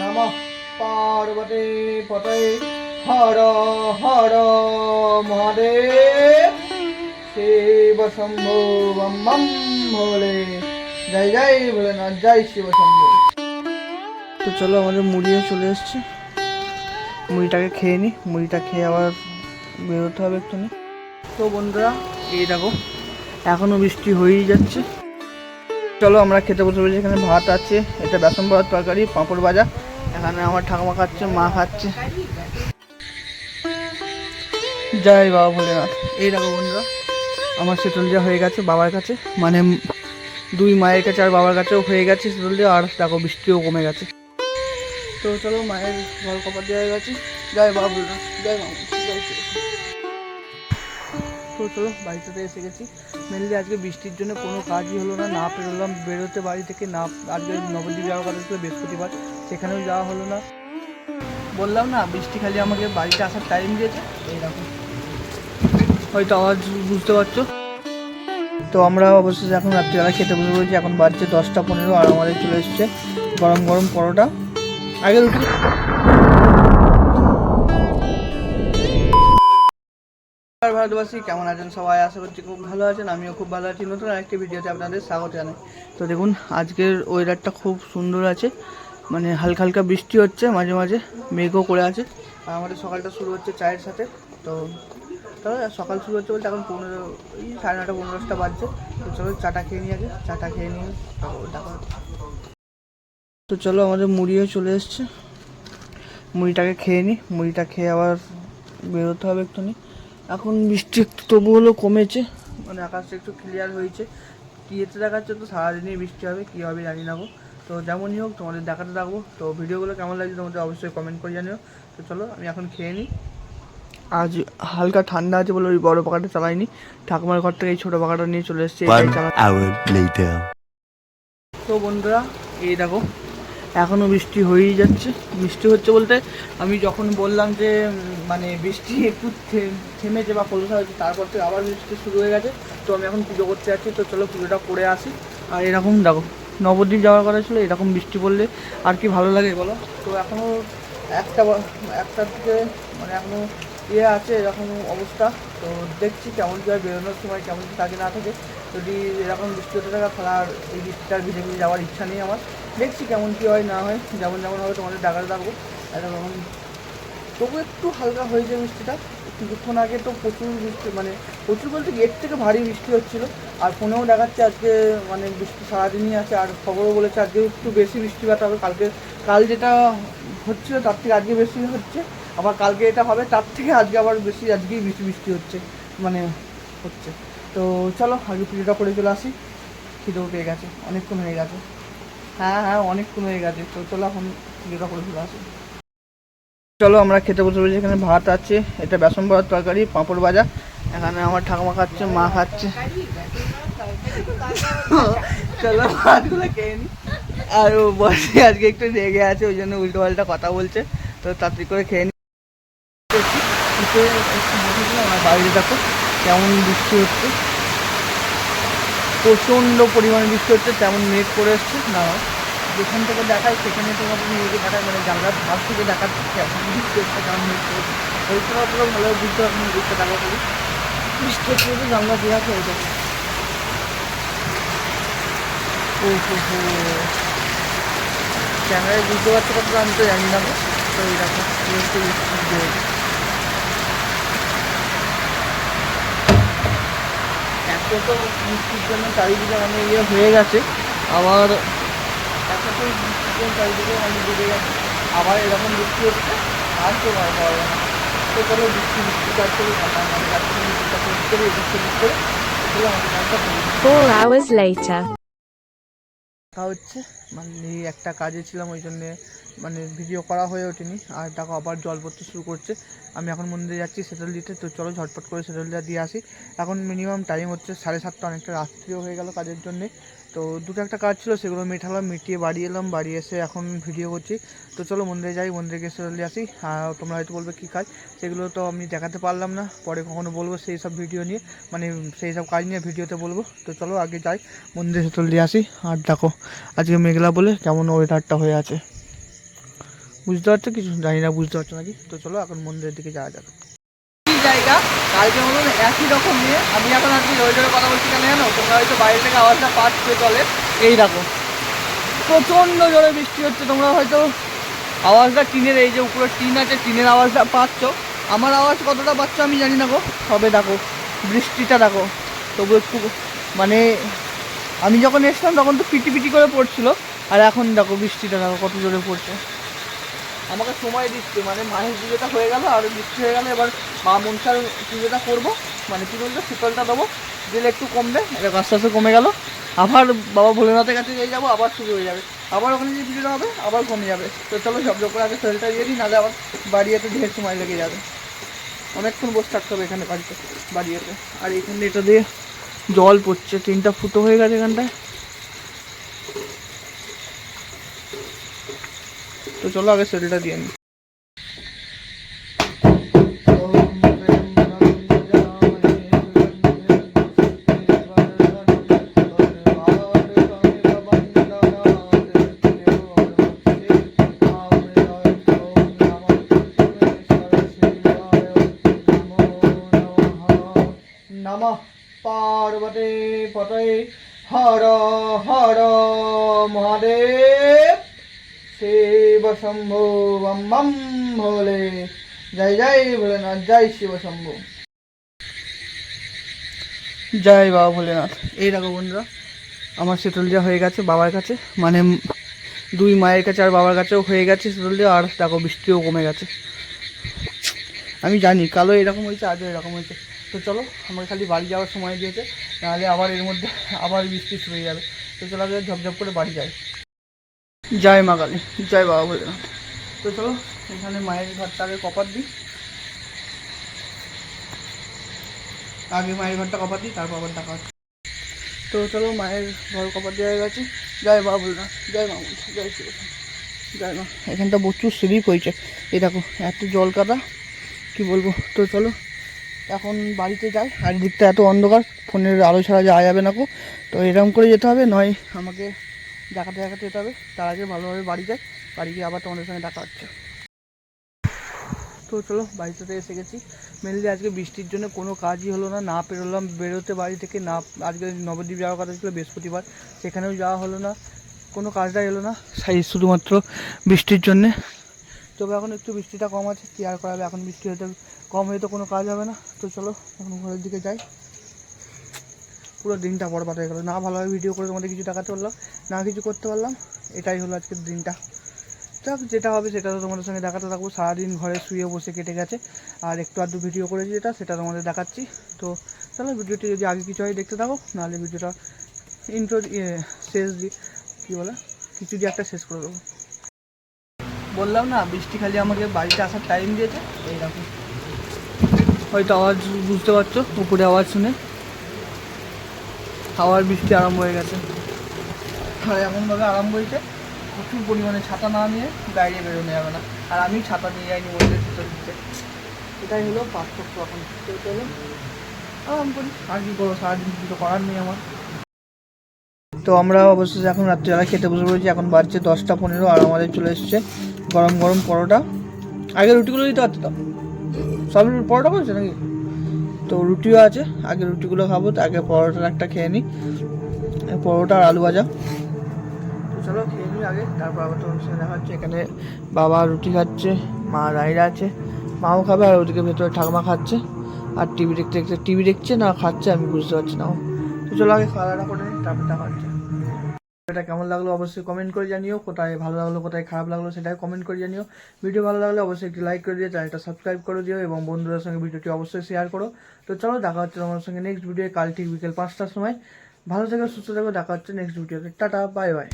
নম পার্বতী পতয়ে হর হর মহাদেব। শিব শম্ভু বম ভোলে জয় জয় ভোলেনাথ, জয় শিব শম্ভু। তো চলো আমাদের মুড়িও চলে এসছে। মুড়িটাকে খেয়ে নিই মুড়িটা খেয়ে আবার বেরোতে হবে একটু তো বন্ধুরা, এই দেখো, এখনও বৃষ্টি হয়েই যাচ্ছে। চলো, আমরা খেতে বসে বলছি এখানে ভাত আছে, এটা বেসন ভাত, তরকারি, পাঁপড় ভাজা। এখানে আমার ঠাকুমা খাচ্ছে, মা খাচ্ছে। জয় বাবা ভোলেনাথ। এই দেখো বন্ধুরা, আমার শীতলজা হয়ে গেছে বাবার কাছে। মানে দুই মায়ের কাছে আর বাবার কাছেও হয়ে গেছে শীতলজা আর দেখো বৃষ্টিও কমে গেছে। তো চলো, মায়ের ঘর কপার দেওয়া হয়ে গেছে। জয় বাবা ভোলেনাথ, জয় বাবা। তো চলো বাড়িতে এসে গেছি। মেনলি আজকে বৃষ্টির জন্য কোনো কাজই হলো না না পেরোলাম বেরোতে বাড়ি থেকে না, আজকে নবদ্বীপ যাওয়ার কথা ছিল, বৃহস্পতিবার। সেখানেও যাওয়া হলো না। বললাম না, বৃষ্টি খালি আমাকে বাড়িতে আসার টাইম দিয়েছে। এইরকম। হয়তো আওয়াজ বুঝতে পারছ। তো আমরা অবশ্যই এখন রাত্রিবেলা খেতে বসে পড়েছি। এখন বাজছে দশটা পনেরো, আর আমাদের চলে এসছে গরম গরম পরোটা। আগে রুটি। নমস্কার ভারতবাসী, কেমন আছেন সবাই? আশা করছি খুব ভালো আছেন, আমিও খুব ভালো আছি। নতুন আরেকটি ভিডিওতে আপনাদের স্বাগত জানাই। তো দেখুন, আজকের ওয়েদারটা খুব সুন্দর আছে। মানে হালকা হালকা বৃষ্টি হচ্ছে, মাঝে মাঝে মেঘও করে আছে। আর আমাদের সকালটা শুরু হচ্ছে চায়ের সাথে। তো তবে সকাল শুরু হচ্ছে বলতে এখন পনেরো, এই সাড়ে নটা, পনেরো দশটা বাজছে। তো চলো চাটা খেয়ে নিয়ে আগে। চাটা খেয়ে নিয়ে দেখা তো চলো আমাদের মুড়িও চলে এসছে। মুড়িটাকে খেয়ে নিই। মুড়িটা খেয়ে আবার বেরোতে হবে একটুখানি। এখন বৃষ্টি একটু তবু হলেও কমেছে। মানে আকাশটা একটু ক্লিয়ার হয়েছে। কি এতে দেখাচ্ছে তো সারাদিনই বৃষ্টি হবে কী হবে জানি না গো। তো যেমনই হোক তোমাদের দেখাতে থাকব। তো ভিডিওগুলো কেমন লাগছে তোমাদের অবশ্যই কমেন্ট করে জানিও। তো চলো আমি এখন খেয়ে নিই আজ হালকা ঠান্ডা আছে বলে ওই বড় পাখাটা চালাইনি। ঠাকুমার ঘর থেকে এই ছোটো পাখাটা নিয়ে চলে এসেছি. তো বন্ধুরা এই দেখো এখনও বৃষ্টি হয়েই যাচ্ছে। বৃষ্টি হচ্ছে বলতে আমি যখন বললাম যে মানে বৃষ্টি একটু থেমেছে বা কলসা হয়েছে তারপর থেকে আবার বৃষ্টি শুরু হয়ে গেছে। তো আমি এখন পুজো করতে যাচ্ছি। তো চলো পুজোটা করে আসি। আর এরকম দেখো, নবদ্বীপ যাওয়ার কথা ছিল, এরকম বৃষ্টি পড়লে আর কি ভালো লাগে বলো? তো এখনও একটা একটার দিকে মানে এখনও ইয়ে আছে, এরকম অবস্থা। তো দেখছি কেমন কী হয়, বেরোনোর সময় কেমন কী থাকে না থাকে। যদি এরকম বৃষ্টি হতে থাকে, তাহলে আর এই বৃষ্টিটার ভিজে ভিজে যাওয়ার ইচ্ছা নেই আমার। দেখছি কেমন কী হয়, না হয়, যেমন যেমন হবে তোমাদের ডাকাতে থাকব। এরকম তবু একটু হালকা হয়েছে বৃষ্টিটা। কিছুক্ষণ আগে তো প্রচুর বৃষ্টি মানে প্রচুর বলতে এর থেকে ভারী বৃষ্টি হচ্ছিল। আর ফোনেও দেখাচ্ছে আজকে মানে বৃষ্টি সারাদিনই আছে, আর খবরও বলেছে আজকে একটু বেশি বৃষ্টিপাত হবে। কালকে, কাল যেটা হচ্ছিল তার থেকে আজকে বেশি হচ্ছে। আবার কালকে এটা হবে, তার থেকে আজকে আবার বেশি, আজকেই বেশি বৃষ্টি হচ্ছে মানে হচ্ছে। তো চলো, আগে পুজোটা করে চলে আসি। খিদেও পেয়ে গেছে, অনেকক্ষণ হয়ে গেছে। হ্যাঁ হ্যাঁ অনেকক্ষণ হয়ে গেছে। তো চলো এখন পুজোটা করে আসি চলো, আমরা খেতে বসে বলছি এখানে ভাত আছে, এটা বেসন ভাত, তরকারি, পাঁপড় ভাজা। এখানে আমার ঠাকুমা খাচ্ছে, মা খাচ্ছে। চলো, ভাতগুলো খেয়ে নি। আর ও বসে আজকে একটু রেগে আছে, ওই জন্য উল্টো পাল্টা কথা বলছে। তো তাড়াতাড়ি করে খেয়ে নি। বাইরে দেখো, কেমন বৃষ্টি হচ্ছে। প্রচণ্ড পরিমাণে বৃষ্টি হচ্ছে, তেমন মেঘ করে এসছে। না, যেখান থেকে দেখায় সেখানে তোমাদের মেঘে দেখায় মানে জানলার ধার থেকে দেখাচ্ছে কেমন বৃষ্টি হচ্ছে কেমন মেঘ করেছে ওইটা অতটা ভালো বুঝতে পারছি বৃষ্টি দেখা। করি বৃষ্টি হচ্ছে বলতে জানলা দেওয়া হয়ে যাবে ও হো হো ক্যামেরায় বুঝতে পারছ কতটা আমি তো জানি না তো এই দেখো বৃষ্টির জন্য চারিদিকে মানে ইয়ে হয়ে গেছে, আবার তো বৃষ্টির চারিদিকে মানে ডুবে গেছে। আবার এরকম বৃষ্টি হচ্ছে, আর কেউ ভয় পাওয়া না। তো বৃষ্টি বৃষ্টি কাজ করি মানে কাজ করে বৃষ্টি কাজ করে। বৃষ্টি করে Four hours later. দেখা হচ্ছে। মানে একটা কাজে ছিলাম, ওই জন্যে মানে ভিডিও করা হয়ে ওঠেনি। আর দেখো, আবার জল পড়তে শুরু করছে। আমি এখন মন্দিরে যাচ্ছি সেটেল দিতে। তো চলো ঝটপট করে সেটেলটা দিয়ে আসি। এখন মিনিমাম টাইম হচ্ছে সাড়ে সাতটা, অনেকটা রাত্রিও হয়ে গেল কাজের জন্যে। তো দুটো একটা কাজ ছিল, সেগুলো মেটালাম, মিটিয়ে বাড়ি এলাম, বাড়ি এসে এখন ভিডিও করছি। তো চলো মন্দিরে যাই, মন্দিরে গিয়ে দিয়ে আসি। আর তোমরা হয়তো বলবে কী কাজ? সেগুলো তো আমি দেখাতে পারলাম না, পরে কখনো বলব সেই সব ভিডিও নিয়ে মানে সেই সব কাজ নিয়ে ভিডিওতে বলব। তো চলো আগে যাই, মন্দিরে দিয়ে আসি। আর দেখো, আজকে মেঘলা বলে কেমন ওয়েদারটা হয়ে আছে। বুঝতে পারছ কিছু? জানি না, বুঝতে পারছ নাকি? তো চলো এখন মন্দিরের দিকে যাওয়া যাক। জায়গা কালকে বলুন, একই রকম নিয়ে। আমি এখন আজকে জোরে জোরে কথা বলছি কেন জানো? তোমরা হয়তো বাইরে থেকে আওয়াজটা পাচ্ছ চলে এই দেখো, প্রচণ্ড জোরে বৃষ্টি হচ্ছে। তোমরা হয়তো আওয়াজটা টিনের, এই যে উপরে টিন আছে, টিনের আওয়াজটা পাচ্ছ। আমার আওয়াজ কতটা পাচ্ছ আমি জানি না গো। তবে দেখো, বৃষ্টিটা দেখো। তবু একটু মানে আমি যখন এসলাম তখন তো পিটি পিটি করে পড়ছিল। আর এখন দেখো বৃষ্টিটা দেখো কত জোরে পড়ছে। আমাকে সময় দিচ্ছে মানে মায়ের পুজোটা হয়ে গেল আর বৃষ্টি হয়ে গেল, এবার মা মনসার পুজোটা করব মানে কী বলতো, শীতলটা দেবো, দিলে একটু কমবে এটা আস্তে আস্তে কমে গেল। আবার বাবা ভোলেনাথের কাছে নিয়ে যাব, আবার শুরু হয়ে যাবে। আবার ওখানে যে পুজোটা হবে, আবার কমে যাবে। তো চলো সব করে আগে শরীরটা দিয়ে দিই, নাহলে আবার বাড়ি এতে ঢের সময় লেগে যাবে। অনেকক্ষণ বসে থাকতে হবে এখানে বাড়িতে বাড়ি যেতে আর এখানে এটা দিয়ে জল পড়ছে, তিনটা ফুটো হয়ে গেছে এখানটায়। তো চলো আগে শরীরটা দিয়ে নিই নমঃ পার্বতী পতয়ে হর হর মহাদেব। শিব শম্ভু বম বম ভোলে জয় জয় ভোলেনাথ, জয় শিব শম্ভু জয় বাবা ভোলেনাথ। এই দেখো বন্ধুরা, আমার শীতলজা হয়ে গেছে বাবার কাছে। মানে দুই মায়ের কাছে আর বাবার কাছেও হয়ে গেছে শীতলজা আর দেখো বৃষ্টিও কমে গেছে। আমি জানি, কালো এরকম হয়েছে, আজও এরকম হয়েছে। তো চলো আমাকে খালি বাড়ি যাওয়ার সময় দিয়েছে, নাহলে আবার এর মধ্যে আবার বৃষ্টি শুরু হয়ে যাবে। তো চলো, আগে ঝপঝপ করে বাড়ি যাই। জয় মা কালী, জয় বাবা ভোলেনাথ। তো চলো, এখানে মায়ের ঘরটা আগে কপার দিই। আগে মায়ের ঘরটা কপার দিই, তারপর আবার টাকা তো চলো, মায়ের ঘর কপার দেওয়া হয়ে গেছে। জয় বাবা ভোলেনাথ, জয় মা জয় শিব জয় মা। এখানটা প্রচুর স্লিপ হয়েছে। এই দেখো, এত জল কাদা, কি বলব? তো চলো, এখন বাড়িতে যাই। আর দিকটা এত অন্ধকার, ফোনের আলো ছাড়া যাওয়া যাবে না কো তো এরকম করে যেতে হবে, নয় আমাকে দেখাতে দেখাতে যেতে হবে। তার আগে ভালোভাবে বাড়ি যাই। বাড়ি গিয়ে আবার তোমাদের সঙ্গে দেখা হচ্ছে। তো চলো বাড়িতে এসে গেছি। মেনলি আজকে বৃষ্টির জন্য কোনো কাজই হলো না। না পেরোলাম, বেরোতে বাড়ি থেকে না, আজকে নবদ্বীপ যাওয়ার কথা ছিল বৃহস্পতিবার। সেখানেও যাওয়া হলো না। কোনো কাজটাই হলো না। সেই, শুধুমাত্র বৃষ্টির জন্যে। তবে এখন একটু বৃষ্টিটা কম আছে। কি আর করাবে এখন বৃষ্টি হতে কম হয়ে তো কোনো কাজ হবে না। তো চলো, এখন ঘরের দিকে যাই। পুরো দিনটা বরবাদ হয়ে গেলো। না ভালোভাবে ভিডিও করে তোমাদের কিছু দেখাতে পারলাম, না কিছু করতে পারলাম, এটাই হলো আজকের দিনটা। যাক, যেটা হবে সেটা তো তোমাদের সঙ্গে দেখাতে থাকব। সারাদিন ঘরে শুয়ে বসে কেটে গেছে, আর একটু আধটু ভিডিও করেছি যেটা, সেটা তোমাদের দেখাচ্ছি। তো চলো ভিডিওটি যদি আগে কিছু হয় দেখতে থাকো, নাহলে ভিডিওটা ইন্ট্রো শেষ দিই কী বলে? কিছু দিয়ে একটা শেষ করে দেবো। বললাম না, বৃষ্টি খালি আমাকে বাড়িতে আসার টাইম দিয়েছে, এইরকম। হয়তো আওয়াজ বুঝতে পারছ, উপরে আওয়াজ শুনে। হাওয়ার বৃষ্টি আরম্ভ হয়ে গেছে। আর এমনভাবে আরম্ভ হয়েছে। প্রচুর পরিমাণে ছাতা না নিয়ে বাইরে বেরোনো যাবে না। আর আমি ছাতা নিয়ে যাইনি মন্দিরের ভিতর দিতে। এটাই হলো পার্থক্য এখন। তো চলো। আরাম করি। আর কি করব? সারাদিন কিছু করার নেই আমার। তো আমরা অবশ্যই এখন রাত্রিবেলা খেতে বসে পড়েছি। এখন বাজছে দশটা পনেরো আর আমাদের চলে এসছে গরম গরম পরোটা। আগে রুটিগুলো দিতে পারতাম সব পরোটা করেছে নাকি? তো রুটিও আছে, আগে রুটিগুলো খাব তো আগে পরোটার একটা খেয়ে নিই। পরোটা আর আলু ভাজা। তো চলো খেয়ে নিই আগে, তারপর আবার তোমার সাথে দেখা হচ্ছে। এখানে বাবা রুটি খাচ্ছে, মা রাইরা আছে, মাও খাবে আর ওদিকে ভেতরে ঠাকুমা খাচ্ছে। আর টিভি দেখতে দেখতে, টিভি দেখছে না খাচ্ছে আমি বুঝতে পারছি না তো চলো আগে খাওয়া দাওয়া করে নিই, তারপর দেখা হচ্ছে। এটা কেমন লাগল অবশ্যই কমেন্ট করে জানিও, কোথায় ভালো লাগল, কোথায় খারাপ লাগল সেটাই কমেন্ট করে জানিও। ভিডিও ভালো লাগলে অবশ্যই একটি লাইক করে দিও চ্যানেলটা সাবস্ক্রাইব করে দিও এবং বন্ধুদের সঙ্গে ভিডিওটি অবশ্যই শেয়ার করো। তো চলো, দেখা হচ্ছে তোমার সঙ্গে নেক্সট ভিডিও কাল ঠিক বিকেল পাঁচটার সময়। ভালো থেকো, সুস্থ থেকো, দেখা হচ্ছে নেক্সট ভিডিওতে টাটা বাই বাই